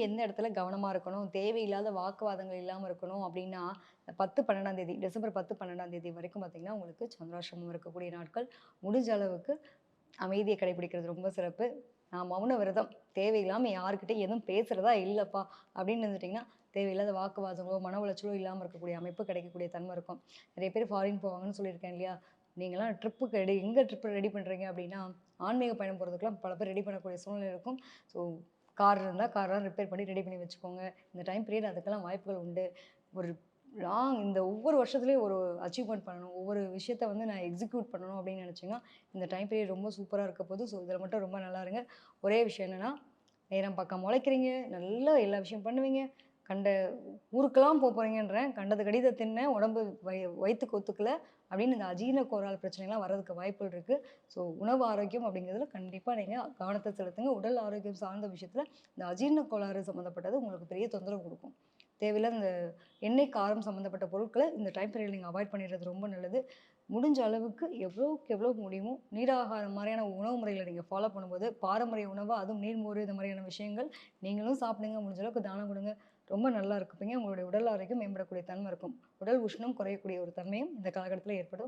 நீங்கள் எந்த இடத்துல கவனமாக இருக்கணும்? தேவையில்லாத வாக்குவாதங்கள் இல்லாமல் இருக்கணும் அப்படின்னா பத்து பன்னெண்டாம் தேதி டிசம்பர் பத்து பன்னெண்டாம் தேதி வரைக்கும் பார்த்திங்கன்னா உங்களுக்கு சந்திராசிரமம் இருக்கக்கூடிய நாட்கள். முடிஞ்ச அளவுக்கு அமைதியை கடைபிடிக்கிறது ரொம்ப சிறப்பு. நான் மௌன விரதம். தேவையில்லாமல் யாருக்கிட்டே எதுவும் பேசுகிறதா இல்லைப்பா அப்படின்னு இருந்துட்டிங்கன்னா தேவையில்லாத வாக்குவாதங்களோ மன உளைச்சலோ இல்லாமல் இருக்கக்கூடிய அமைப்பு கிடைக்கக்கூடிய தன்மை இருக்கும். நிறைய பேர் ஃபாரின் போவாங்கன்னு சொல்லியிருக்கேன் இல்லையா? நீங்களாம் ட்ரிப்புக்கு ரெடி எங்கே ட்ரிப்பு ரெடி பண்ணுறீங்க அப்படின்னா ஆன்மீக பயணம் போகிறதுக்குலாம் பல பேர் ரெடி பண்ணக்கூடிய சூழ்நிலை இருக்கும். ஸோ கார் இருந்தால் காரெலாம் ரிப்பேர் பண்ணி ரெடி பண்ணி வச்சுக்கோங்க. இந்த டைம் பீரியட் அதுக்கெல்லாம் வாய்ப்புகள் உண்டு. ஒரு லாங் இந்த ஒவ்வொரு வருஷத்துலேயும் ஒரு அச்சீவ்மெண்ட் பண்ணணும். ஒவ்வொரு விஷயத்த வந்து நான் எக்ஸிக்யூட் பண்ணணும் அப்படின்னு நினச்சிங்கன்னா இந்த டைம் பீரியட் ரொம்ப சூப்பராக இருக்க போது ஸோ இதில் மட்டும் ரொம்ப நல்லா இருங்க. ஒரே விஷயம் என்னென்னா நேரம் பக்கம் முளைக்கிறீங்க. நல்லா எல்லா விஷயம் பண்ணுவீங்க. கண்ட ஊருக்கெல்லாம் போக போகிறீங்கன்றேன் கண்டது கடித தின்ன உடம்பு வய வயிற்றுக்கு கொத்துக்கல அப்படின்னு இந்த அஜீரண கோரால் பிரச்சனைலாம் வர்றதுக்கு வாய்ப்புகள் இருக்குது ஸோ உணவு ஆரோக்கியம் அப்படிங்கிறதுல கண்டிப்பாக நீங்கள் கவனத்தை செலுத்துங்க. உடல் ஆரோக்கியம் சார்ந்த விஷயத்தில் இந்த அஜீரண கோளாறு சம்மந்தப்பட்டது உங்களுக்கு பெரிய தொந்தரவு கொடுக்கும். தேவையில்லாத இந்த எண்ணெய் காரம் சம்மந்தப்பட்ட பொருட்களை இந்த டைம் பீரியட் நீங்கள் அவாய்ட் பண்ணிடுறது ரொம்ப நல்லது. முடிஞ்ச அளவுக்கு எவ்வளோக்கு எவ்வளோ முடியுமோ நீராகாரம் மாதிரியான உணவு முறைகளை நீங்கள் ஃபாலோ பண்ணும்போது பாரம்பரிய உணவு அதுவும் நீர்மோர் இந்த மாதிரியான விஷயங்கள் நீங்களும் சாப்பிடுங்க. முடிஞ்ச அளவுக்கு தானம் கொடுங்க. ரொம்ப நல்லா இருப்பீங்க உங்களுடைய உடல் ஆரோக்கியம் மேம்படக்கூடிய தன்மை இருக்கும். உடல் உஷ்ணம் குறையக்கூடிய ஒரு தன்மையும் இந்த காலகட்டத்தில் ஏற்படும்.